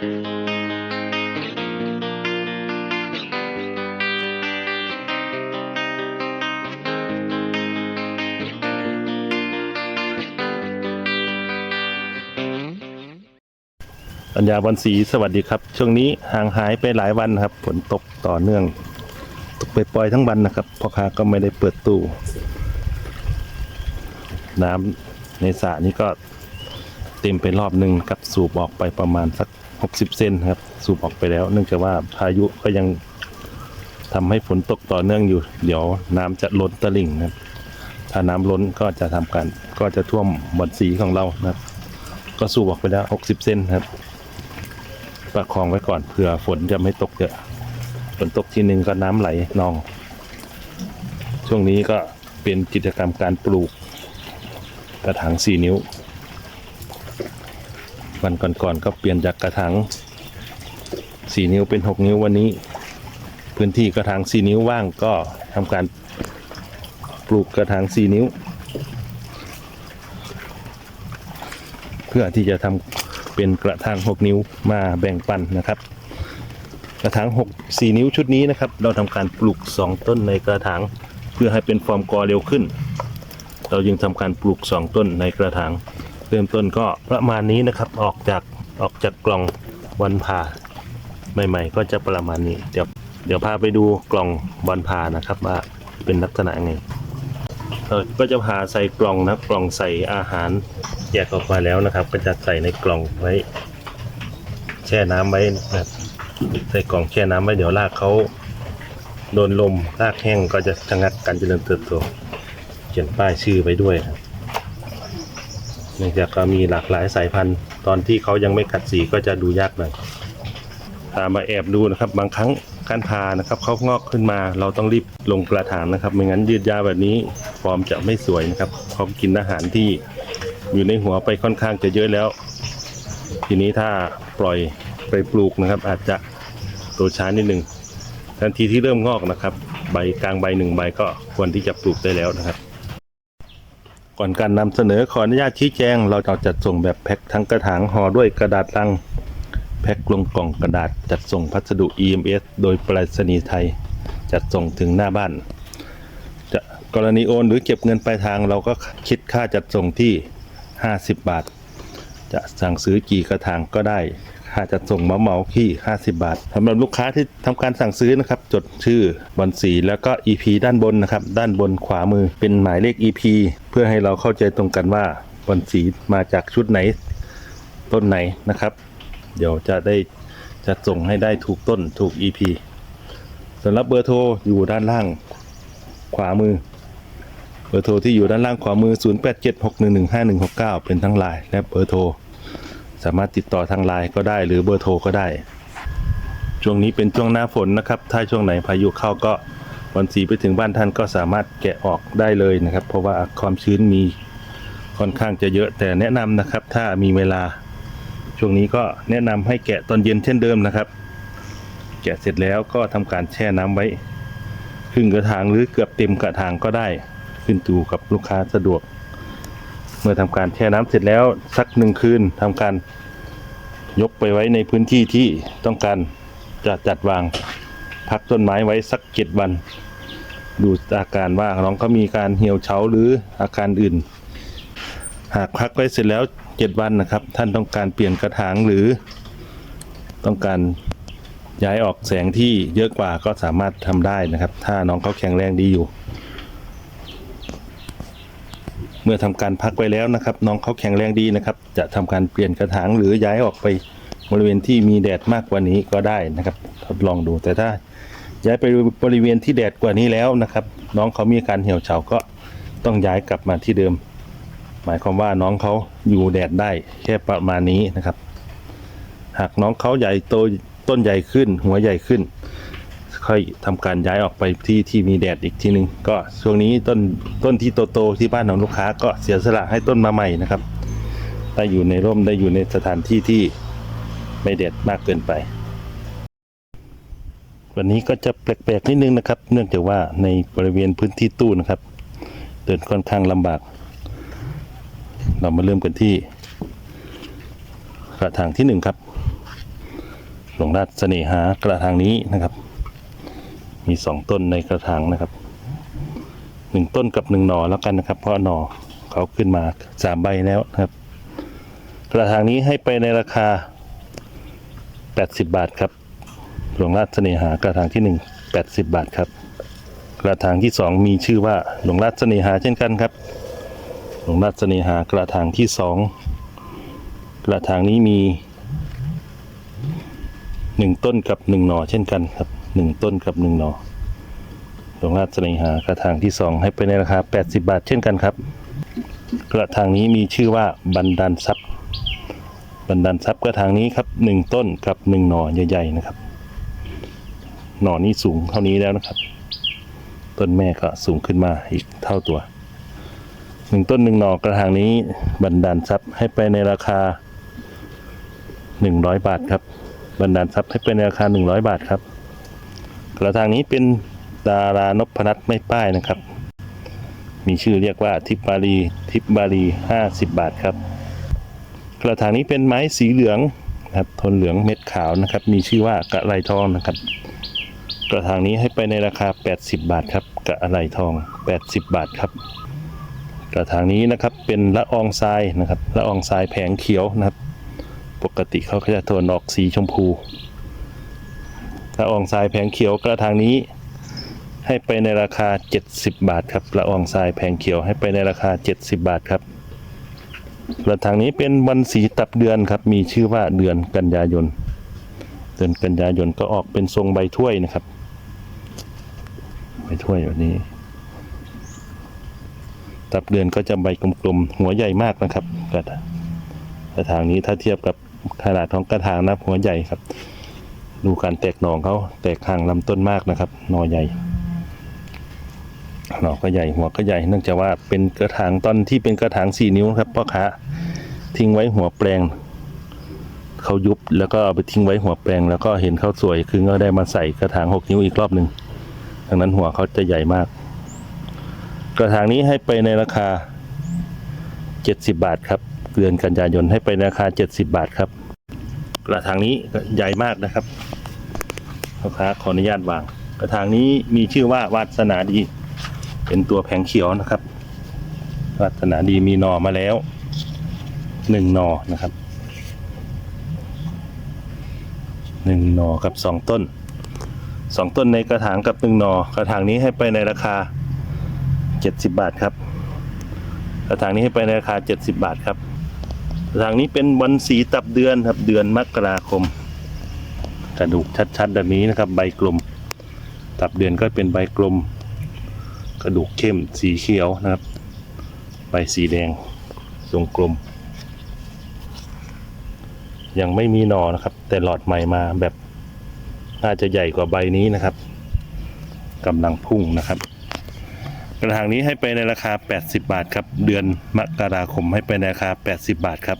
ปัญญาบอลสีสวัสดีครับ ช่วงนี้ห่างหายไปหลายวันครับฝนตกต่อเนื่อง ตกไปปล่อยทั้งวันนะครับพ่อค้าก็ไม่ได้เปิดตู้ น้ำในสระนี้ก็เต็มไปรอบหนึ่งครับสูบออกไปประมาณสัก 60 เซนครับ สูบออกไปแล้ว เนื่องจากว่าพายุก็ยังทำให้ฝนตกต่อเนื่องอยู่ เดี๋ยวน้ำจะล้นตลิ่งนะครับ ถ้าน้ำล้นก็จะทำการก็จะท่วมบอนสีของเรานะครับ ก็สูบออกไปแล้ว 60 เซนครับ ประคองไว้ก่อนเผื่อฝนจะไม่ตกเยอะฝนตกทีหนึ่งก็น้ำไหลนอง ช่วงนี้ก็เป็นกิจกรรมการปลูกกระถางสี่นิ้ว วันก่อนๆก็เปลี่ยนจากกระถางสี่นิ้วเป็นหกนิ้ววันนี้ พื้นที่กระถางสี่นิ้วว่างก็ทำการปลูกกระถางสี่นิ้ว เพื่อที่จะทำเป็นกระถางหกนิ้วมาแบ่งปันนะครับ กระถางหกสี่นิ้วชุดนี้นะครับ เราทำการปลูกสองต้นในกระถาง เพื่อให้เป็นฟอร์มกอเร็วขึ้น เราจึงทำการปลูกสองต้นในกระถาง เริ่มต้นก็ประมาณนี้นะครับ ออกจากออกจากกล่องวันผ่าใหม่ ๆ ก็จะประมาณนี้ เดี๋ยวเดี๋ยวพาไปดูกล่องวันผ่านะครับ ว่าเป็นลักษณะไงเราก็จะพาใส่กล่องนะกล่องใส่อาหารแยกออกมาแล้วนะครับ ก็จะใส่ในกล่องไว้ แช่น้ำไว้นะใส่กล่องแช่น้ำไว้เดี๋ยวรากเขาโดนลมรากแห้งก็จะชะงักการเจริญเติบโตเขียนป้ายชื่อไปด้วยครับ เนื่องจากก็มีหลากหลายสายพันธุ์ ตอนที่เขายังไม่กัดสีก็จะดูยากหน่อยตามมาแอบดูนะครับ บางครั้งการพานะครับเขางอกขึ้นมา เราต้องรีบลงกระถางนะครับ ไม่งั้นยืดยาวแบบนี้ฟอร์มจะไม่สวยนะครับเขากินอาหารที่อยู่ในหัวไปค่อนข้างจะเยอะแล้ว ทีนี้ถ้าปล่อยไปปลูกนะครับ อาจจะโตช้านิดหนึ่งทันทีที่เริ่มงอกนะครับ ใบกลางใบหนึ่งใบก็ควรที่จะปลูกได้แล้วนะครับ ก่อนการนำเสนอขออนุญาตชี้แจง เราจะจัดส่งแบบแพ็คทั้งกระถางห่อด้วยกระดาษลัง แพ็คลงกล่องกระดาษจัดส่งพัสดุ EMS โดยไปรษณีย์ไทย จัดส่งถึงหน้าบ้าน จะกรณีโอนหรือเก็บเงินปลายทางเราก็คิดค่าจัดส่งที่ 50 บาท จะสั่งซื้อกี่กระถางก็ได้ ค่าจัดส่งเหมาเหมาที่ 50 บาทสำหรับลูกค้าที่ทำการสั่งซื้อนะครับ จดชื่อบอนสีแล้วก็ EP ด้านบนนะครับ ด้านบนขวามือเป็นหมายเลข EP เพื่อให้เราเข้าใจตรงกันว่าบอนสีมาจากชุดไหนต้นไหนนะครับ เดี๋ยวจะได้จัดส่งให้ได้ถูกต้นถูก EP สำหรับเบอร์โทรอยู่ด้านล่างขวามือ เบอร์โทรที่อยู่ด้านล่างขวามือ 0876115169 เป็นทั้งไลน์และเบอร์โทร สามารถติดต่อทางไลน์ก็ได้หรือเบอร์โทรก็ได้ ช่วงนี้เป็นช่วงหน้าฝนนะครับ ถ้าช่วงไหนพายุเข้าก็วันสีไปถึงบ้านท่านก็สามารถแกะออกได้เลยนะครับ เพราะว่าความชื้นมีค่อนข้างจะเยอะแต่แนะนำนะครับ ถ้ามีเวลาช่วงนี้ก็แนะนำให้แกะตอนเย็นเช่นเดิมนะครับ แกะเสร็จแล้วก็ทำการแช่น้ำไว้ครึ่งกระถางหรือเกือบเต็มกระถางก็ได้ ขึ้นอยู่กับลูกค้าสะดวก เมื่อทำการแช่น้ำเสร็จแล้วสักหนึ่งคืนทำการยกไปไว้ในพื้นที่ที่ต้องการจะจัดวางพักต้นไม้ไว้สักเจ็ดวัน ดูอาการว่าน้องเขามีการเหี่ยวเฉาหรืออาการอื่น หากพักไว้เสร็จแล้วเจ็ดวันนะครับ ท่านต้องการเปลี่ยนกระถางหรือ ต้องการย้ายออกแสงที่เยอะกว่าก็สามารถทำได้นะครับ ถ้าน้องเขาแข็งแรงดีอยู่ เมื่อทำการพักไว้แล้วนะครับ น้องเขาแข็งแรงดีนะครับ จะทำการเปลี่ยนกระถางหรือย้ายออกไปบริเวณที่มีแดดมากกว่านี้ก็ได้นะครับ ทดลองดูแต่ถ้าย้ายไปบริเวณที่แดดกว่านี้แล้วนะครับ น้องเขามีอาการเหี่ยวเฉาก็ต้องย้ายกลับมาที่เดิม หมายความว่าน้องเขาอยู่แดดได้แค่ประมาณนี้นะครับ หากน้องเขาใหญ่โตต้นใหญ่ขึ้น หัวใหญ่ขึ้น ค่อยทำการย้ายออกไปที่ที่มีแดดอีกทีหนึ่งก็ช่วงนี้ต้นต้นที่โตๆที่บ้านของลูกค้าก็เสียสละให้ต้นมาใหม่นะครับได้อยู่ในร่มได้อยู่ในสถานที่ที่ไม่แดดมากเกินไป วันนี้ก็จะแปลกๆนิดนึงนะครับ เนื่องจากว่าในบริเวณพื้นที่ตู้นะครับ เดินค่อนข้างลำบาก เรามาเริ่มกันที่กระถางที่หนึ่งครับหลงราชเสน่หากระถางนี้นะครับ มีสองต้นในกระถางนะครับหนึ่งต้นกับหนึ่งหน่อแล้วกันนะครับ เพราะหน่อเขาขึ้นมาสามใบแล้วนะครับ กระถางนี้ให้ไปในราคา 80 บาทครับหลวงราชเสน่หากระถางที่1 80 บาทครับ กระถางที่ 2 มีชื่อว่าหลวงราชเสน่หาเช่นกันครับ หลวงราชเสน่หากระถางที่ 2 กระถางนี้มี 1 ต้นกับ 1 หน่อเช่นกันครับ 1ต้นกับหน่อหลวงราชเสน่หากระถางที่2ให้ไปในราคา 80 บาทเช่นกันครับ กระถางนี้มีชื่อว่าบันดาลทรัพย์ บันดาลทรัพย์กระถางนี้ครับหนึ่งต้นกับหนึ่งหน่อใหญ่ๆนะครับ หนอนี้สูงเท่านี้แล้วนะครับ ต้นแม่ก็สูงขึ้นมาอีกเท่าตัวหนึ่งต้นหนึ่งหน่อกระถางนี้บันดาลทรัพย์ให้ไปในราคาหนึ่งร้อยบาทครับ บันดาลทรัพย์ให้ไปในราคาหนึ่งร้อยบาทครับ กระถางนี้เป็นดารานพนัทไม่ป้ายนะครับ มีชื่อเรียกว่าทิปบารีทิปบารีห้าสิบบาทครับกระถางนี้เป็นไม้สีเหลืองนะครับทนเหลืองเม็ดขาวนะครับ มีชื่อว่ากระไรทองนะครับ กระถางนี้ให้ไปในราคา 80 บาทครับกระไรทอง 80 บาทครับ กระถางนี้นะครับเป็นละอองทรายนะครับละอองทรายแผงเขียวนะครับ ปกติเขาก็จะโทนออกสีชมพู ละอองทรายแผงเขียวกระถางนี้ ให้ไปในราคา 70 บาทครับละอองทรายแผงเขียวให้ไปในราคา 70 บาทครับกระถางนี้เป็นวันสีตับเดือนครับ มีชื่อว่าเดือนกันยายน เดือนกันยายนก็ออกเป็นทรงใบถ้วยนะครับ ใบถ้วยแบบนี้ ตับเดือนก็จะใบกลมๆหัวใหญ่มากนะครับกระถางกระถางนี้ถ้าเทียบกับขนาดของกระถางนะหัวใหญ่ครับ ดูการแตกหน่อเขาแตกห่างลำต้นมากนะครับหน่อใหญ่หน่อก็ใหญ่หัวก็ใหญ่เนื่องจากว่าเป็นกระถางตอนที่เป็นกระถางสี่นิ้วครับพ่อค้าทิ้งไว้หัวแปลงเขายุบแล้วก็เอาไปทิ้งไว้หัวแปลง แล้วก็เห็นเขาสวยคือก็ได้มาใส่กระถางหกนิ้วอีกรอบหนึ่งดังนั้นหัวเขาจะใหญ่มาก กระถางนี้ให้ไปในราคา 70 บาทครับเดือนกันยายนให้ไปในราคา 70 บาทครับ กระถางนี้ใหญ่มากนะครับพ่อค้าขออนุญาตวาง กระถางนี้มีชื่อว่าวาสนาดี เป็นตัวแผงเขียวนะครับ วาสนาดีมีหนอมาแล้วหนึ่งหนอนะครับหนึ่งหนอกับสองต้นสองต้นในกระถางกับหนึ่งหนอกระถางนี้ให้ไปในราคาเจ็ดสิบบาทครับ กระถางนี้ให้ไปในราคาเจ็ดสิบบาทครับ กระถางนี้เป็นวันสีตับเดือนครับเดือนมกราคม กระดูกชัดๆแบบนี้นะครับ ใบกลม ตับเดือนก็เป็นใบกลม กระดูกเข้มสีเขียวนะครับ ใบสีแดงทรงกลม ยังไม่มีหนอนะครับ แต่หลอดใหม่มาแบบน่าจะใหญ่กว่าใบนี้นะครับกำลังพุ่งนะครับ กระถางนี้ให้ไปในราคา 80 บาทครับ เดือนมกราคมให้ไปในราคา 80 บาทครับ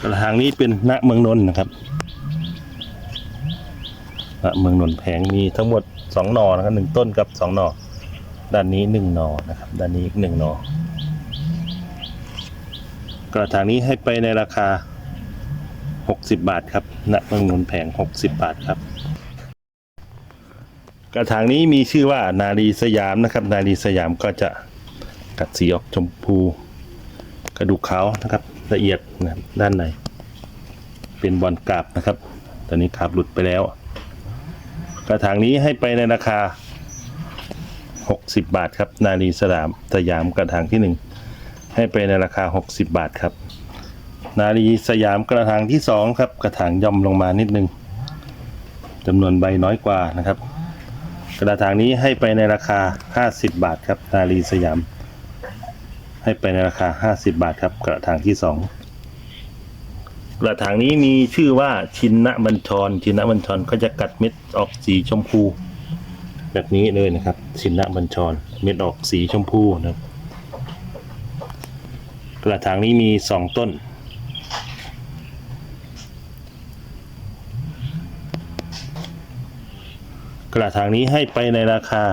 กระถางนี้เป็นณเมืองนนท์นะครับณเมืองนนท์แผงมีทั้งหมด 2 หนอนะครับหนึ่งต้นกับ 2 หนอด้านนี้หนึ่งหนอนะครับ ด้านนี้อีกหนึ่งหนอกระถางนี้ให้ไปในราคา 60 บาทครับณเมืองนนท์แผง 60 บาทครับ กระถางนี้มีชื่อว่านารีสยามนะครับ นารีสยามก็จะกัดสีออกชมพู กระดูกขาวนะครับ ละเอียดนะด้านใน เป็นบอลกราบนะครับ ตอนนี้กราบหลุดไปแล้ว กระถางนี้ให้ไปในราคา 60 บาทครับ นารีสยามสยามกระถางที่ 1 ให้ไปในราคา 60 บาทครับ นารีสยามกระถางที่ 2 ครับ กระถางย่อมลงมานิดนึงจำนวนใบน้อยกว่านะครับ กระถางนี้ให้ไปในราคา 50 บาทครับนารีสยาม ให้ไปในราคา 50 บาทครับ กระถางที่ 2 กระถางนี้มีชื่อว่าชินนะบัญชร ชินนะบัญชรก็จะกัดเม็ดออกสีชมพู แบบนี้เลยนะครับ ชินนะบัญชร เม็ดออกสีชมพูนะครับ กระถางนี้มีสองต้น กระถางนี้ให้ไปในราคา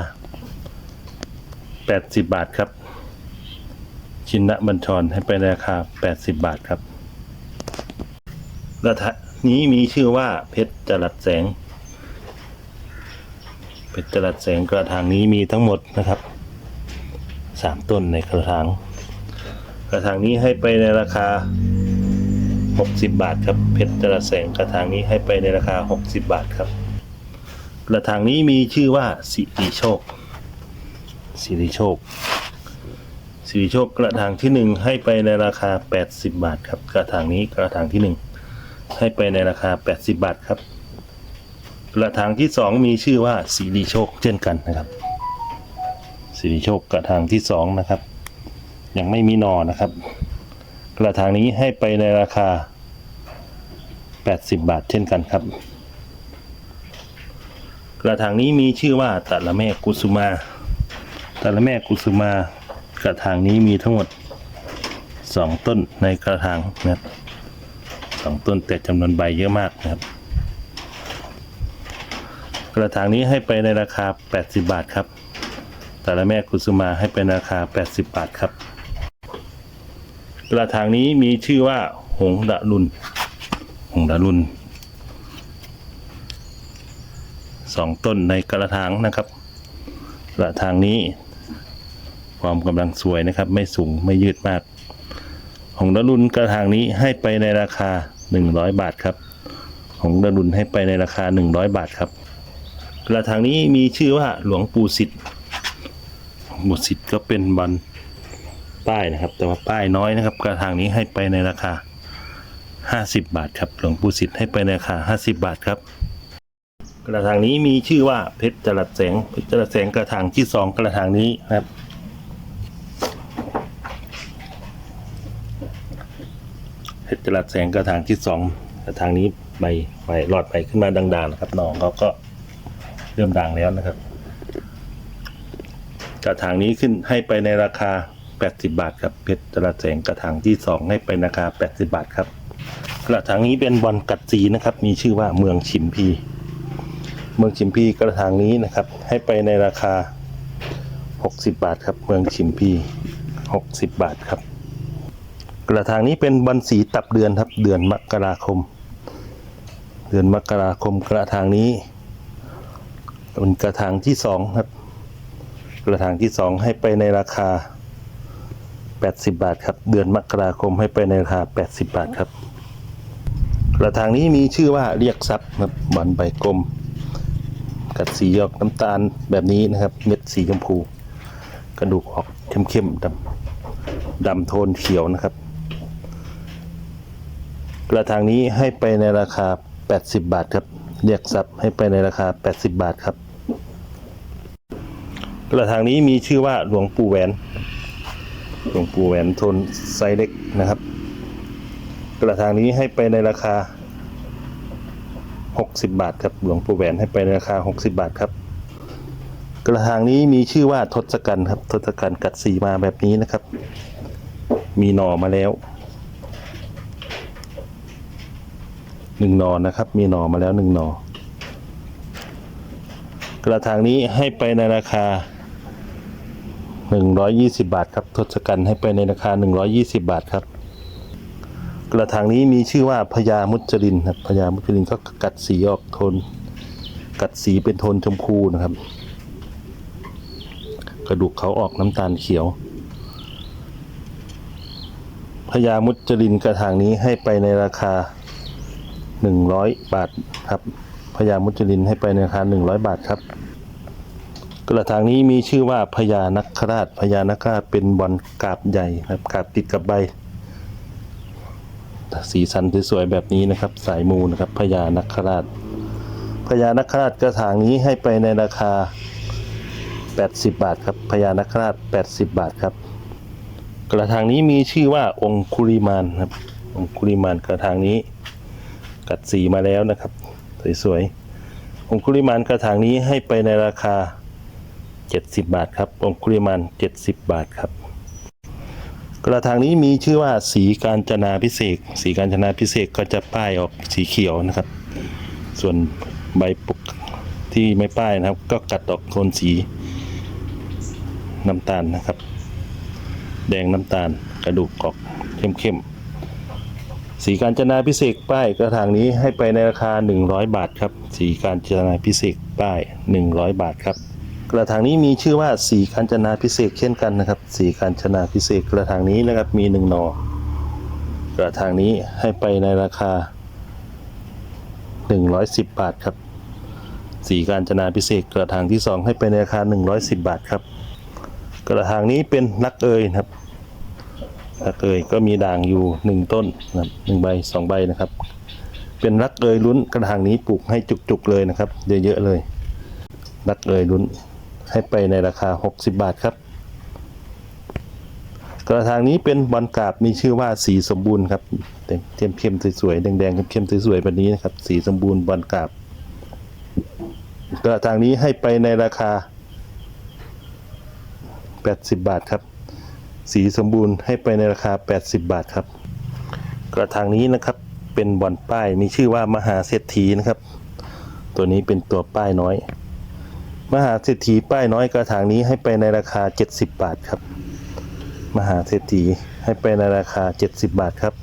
80 บาทครับ ชินะบัญชรให้ไปในราคา 80 บาทครับกระถางนี้มีชื่อว่าเพชรจรัสแสง เพชรจรัสแสงกระถางนี้มีทั้งหมดนะครับสามต้นในกระถาง กระถางนี้ให้ไปในราคา 60 บาทครับ เพชรจรัสแสงกระถางนี้ให้ไปในราคา 60 บาทครับ กระถางนี้มีชื่อว่าสิริโชค สิริโชค สิริโชคกระถางที่หนึ่งให้ไปในราคา 80 บาทครับ กระถางนี้กระถางที่หนึ่งให้ไปในราคา 80 บาทครับ กระถางที่สองมีชื่อว่าสิริโชคเช่นกันนะครับ สิริโชคกระถางที่สองนะครับ ยังไม่มีหนอนะครับ กระถางนี้ให้ไปในราคา 80 บาทเช่นกันครับ กระถางนี้มีชื่อว่าตะละแม่กุสุมาตะละแม่กุสุมา กระถางนี้มีทั้งหมด 2 ต้นในกระถางนะครับสองต้นแต่จำนวนใบเยอะมากนะครับ กระถางนี้ให้ไปในราคา 80 บาทครับตะละแม่กุสุมาให้เป็นราคา 80 บาทครับ กระถางนี้มีชื่อว่าหงดะลุนหงดะลุน สองต้นในกระถางนะครับกระถางนี้ ความกำลังสวยนะครับ ไม่สูงไม่ยืดมากหงดะลุนกระถางนี้ให้ไปในราคา 100 บาทครับหงดะลุนให้ไปในราคา 100 บาทครับ กระถางนี้มีชื่อว่าหลวงปู่สิทธิ์หลวงปู่สิทธิ์ก็เป็นบันป้ายนะครับ แต่ว่าป้ายน้อยนะครับ กระถางนี้ให้ไปในราคา 50 บาทครับหลวงปู่สิทธิ์ให้ไปในราคา 50 บาทครับ กระถางนี้มีชื่อว่าเพชรจรัสแสงเพชรจรัสแสงกระถางที่สองกระถางนี้นะครับ เพชรจรัสแสงกระถางที่สองกระถางนี้ใบใบหลอดใบขึ้นมาด่างๆนะครับน้องเขาก็เริ่มด่างแล้วนะครับ กระถางนี้ขึ้นให้ไปในราคา 80 บาทครับเพชรจระแสงกระถางที่2ให้ไปราคา 80 บาทครับกระถางนี้เป็นบอลกัดสีนะครับ มีชื่อว่าเมืองชิมพี เมืองชิมพีกระถางนี้นะครับ ให้ไปในราคา 60 บาทครับ เมืองชิมพี60 บาทครับ กระถางนี้เป็นบอลสีตับเดือนครับ เดือนมกราคม เดือนมกราคมกระถางนี้เป็นกระถางที่สองครับ กระถางที่สองให้ไปในราคา 80 บาทครับ เดือนมกราคมให้ไปในราคา 80 บาทครับ กระถางนี้มีชื่อว่าเรียกทรัพย์ครับบอลใบกลม กัดสีออกน้ำตาลแบบนี้นะครับ เม็ดสีชมพู กระดูกออกเข้มๆดำดำโทนเขียวนะครับ กระถางนี้ให้ไปในราคา 80 บาทครับเรียกทรัพย์ให้ไปในราคา 80 บาทครับ กระถางนี้มีชื่อว่าหลวงปู่แหวน หลวงปู่แหวนโทนไซเล็กนะครับ กระถางนี้ให้ไปในราคา 60 บาทครับหลวงปู่แหวนให้ไปในราคา 60 บาทครับ กระถางนี้มีชื่อว่าทศกัณฐ์ครับทศกัณฐ์กัดสีมาแบบนี้นะครับ มีหน่อมาแล้วหนึ่งหนอนะครับ มีหน่อมาแล้วหนึ่งหนอกระถางนี้ให้ไปในราคา 120 บาทครับทศกัณฐ์ให้ไปในราคา 120 บาทครับ กระถางนี้มีชื่อว่าพญามุจลินครับพญามุจลินก็กัดสีออกโทน กัดสีเป็นโทนชมพูนะครับ กระดูกเขาออกน้ำตาลเขียวพญามุจลินกระถางนี้ให้ไปในราคา 100 บาทครับพญามุจลินให้ไปในราคา 100 บาทครับ กระถางนี้มีชื่อว่าพญานัคราชพญานัคราชเป็นบอลกาบใหญ่ครับกาบติดกับใบ สีสันสวยๆแบบนี้นะครับ สายมูนะครับพญานัคราชพญานัคราชกระถางนี้ให้ไปในราคา 80 บาทครับพญานัคราช 80 บาทครับ กระถางนี้มีชื่อว่าองคุริมานครับองคุริมานกระถางนี้ กัดสีมาแล้วนะครับ สวยๆองคุริมานกระถางนี้ให้ไปในราคา 70 บาทครับองคุริมาน 70 บาทครับ กระถางนี้มีชื่อว่าสีการจนาพิเศษ สีการจนาพิเศษก็จะป้ายออกสีเขียวนะครับ ส่วนใบปุกที่ไม่ป้ายนะครับ ก็กัดออกโทนสีน้ำตาลนะครับ แดงน้ำตาลกระดูกออกเข้มๆ สีการจนาพิเศษป้ายกระถางนี้ให้ไปในราคา 100 บาทครับ สีการจนาพิเศษป้าย 100 บาทครับ กระถางนี้มีชื่อว่าสีการจนาพิเศษเช่นกันนะครับ สีการจนาพิเศษกระถางนี้นะครับมีหนึ่งหนอกระถางนี้ให้ไปในราคา 110 บาทครับสีการจนาพิเศษกระถางที่ 2 ให้ไปในราคา 110 บาทครับ กระถางนี้เป็นนักเอยนะครับรักเอยก็มีด่างอยู่หนึ่งต้นนะครับหนึ่งใบสองใบนะครับ เป็นรักเอยลุ้นกระถางนี้ปลูกให้จุกๆเลยนะครับ เยอะๆเลยรักเอยลุ้น ให้ไปในราคา 60 บาทครับ กระถางนี้เป็นบอลกาบมีชื่อว่าสีสมบูรณ์ครับเทียมเข้มสวยๆแดงๆเข้มๆสวยๆแบบนี้นะครับ สีสมบูรณ์บอลกาบกระถางนี้ให้ไปในราคา 80 บาทครับ สีสมบูรณ์ให้ไปในราคา 80 บาทครับ กระถางนี้นะครับเป็นบอลป้ายมีชื่อว่ามหาเศรษฐีนะครับ ตัวนี้เป็นตัวป้ายน้อย มหาเศรษฐีป้ายน้อยกระถางนี้ให้ไปในราคา 70 บาทครับ มหาเศรษฐีให้ไปในราคา 70 บาทครับ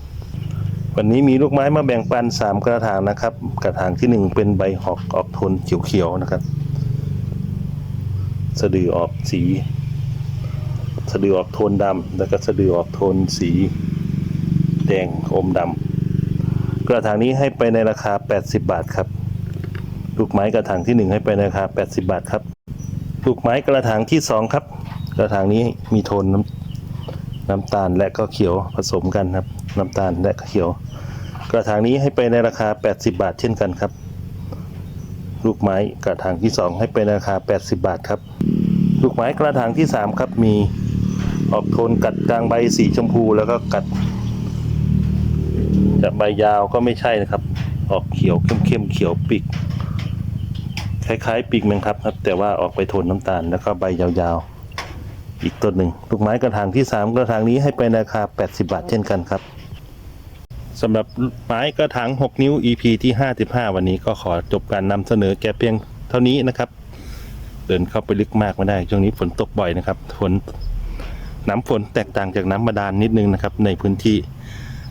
วันนี้มีลูกไม้มาแบ่งปัน 3 กระถางนะครับ กระถางทีหนึ่1 เป็นใบหอกออกโทนเขียวๆนะครับ สะดือออกสี สะดือออกโทนดำแล้วก็สะดือออกโทนสี แดงอมดำกระถางนี้ให้ไปในราคา 80 บาทครับ ลูกไม้กระถางที่ 1 ให้ไปในราคา80 บาทครับ ลูกไม้กระถางที่ 2 ครับ กระถางนี้มีโทนน้ำน้ำตาลและก็เขียวผสมกันครับ น้ำตาลและก็เขียว กระถางนี้ให้ไปในราคา 80 บาท เช่นกันครับ ลูกไม้กระถางที่ 2 ให้ไปในราคา 80 บาทครับ ลูกไม้กระถางที่ 3 ครับมีออกโทนกัดกลางใบสีชมพูแล้วก็กัดจะใบยาวก็ไม่ใช่นะครับ ออกเขียวเข้มๆเขียวปีก คล้ายๆ ปีกแมงครับครับ แต่ว่าออกไปโทนน้ำตาลแล้วก็ใบยาวๆ อีกต้นหนึ่งลูกไม้กระถางที่ 3 กระถางนี้ให้ไปในราคา 80 บาทเช่นกันครับสำหรับไม้กระถาง 6 นิ้ว EP ที่ 55 วันนี้ก็ขอจบการนำเสนอแก่เพียงเท่านี้นะครับ เดินเข้าไปลึกมากไม่ได้ ช่วงนี้ฝนตกบ่อยนะครับฝนน้ำฝนแตกต่างจากน้ำบาดาลนิดนึงนะครับ ในพื้นที่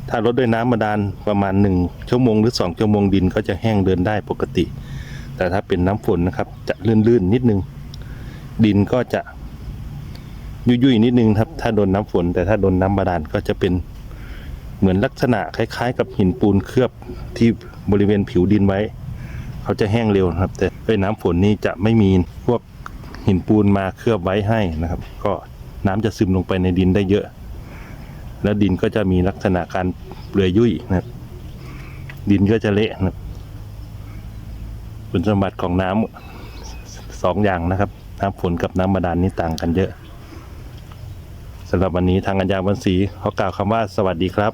ถ้ารดด้วยน้ำบาดาลประมาณ 1 ชั่วโมงหรือ 2 ชั่วโมงดินก็จะแห้งเดินได้ปกติ แต่ถ้าเป็นน้ำฝนนะครับ จะลื่นๆนิดนึง ดินก็จะยุ่ยๆนิดนึงครับ ถ้าโดนน้ำฝน แต่ถ้าโดนน้ำบาดาลก็จะเป็นเหมือนลักษณะคล้าย ๆ กับหินปูนเคลือบที่บริเวณผิวดินไว้ เขาจะแห้งเร็วนะครับ แต่ด้น้ำฝนนี่จะไม่มีพวกหินปูนมาเคลือบไว้ให้นะครับ ก็น้ำจะซึมลงไปในดินได้เยอะ แล้วดินก็จะมีลักษณะการเปลือยยุ่ยนะครับ ดินก็จะเละนะครับ คุณสมบัติของน้ำสองอย่างนะครับ น้ำฝนกับน้ำบาดาลนี่ต่างกันเยอะสำหรับวันนี้ทางอัญญาบันศรีขากล่าวคำว่าสวัสดีครับ